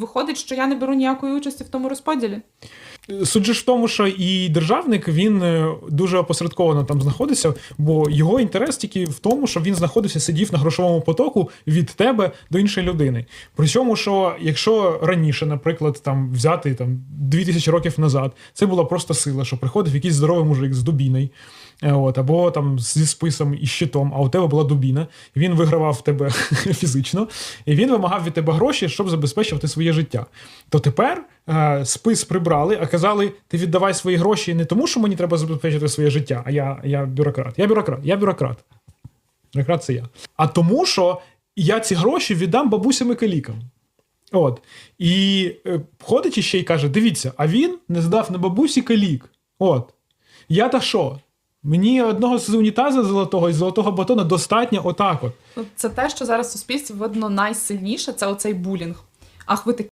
Виходить, що я не беру ніякої участі в тому розподілі. Суть же в тому, що і державник він е, дуже опосередковано там знаходиться, бо його інтерес тільки в тому, щоб він знаходився, сидів на грошовому потоку від тебе до іншої людини. При цьому, що якщо раніше, наприклад, там взяти там 2000 років назад, це була просто сила, що приходив якийсь здоровий мужик з дубіною, е, от, або там зі списом і щитом, а у тебе була дубіна, він вигравав тебе фізично, і він вимагав від тебе гроші, щоб забезпечувати своє життя. То тепер спис прибрали, а казали: ти віддавай свої гроші не тому, що мені треба забезпечити своє життя, а я, я бюрократ. Я бюрократ, я бюрократ. Бюрократ це я. А тому, що я ці гроші віддам бабусям і калікам. От. І е, ходить іще і каже: дивіться, а він не здав на бабусі калік. От. Я та що? Мені одного з унітаза золотого і золотого батона достатньо отак от. Це те, що зараз в суспільстві видно найсильніше, це оцей булінг. Ах, ви такі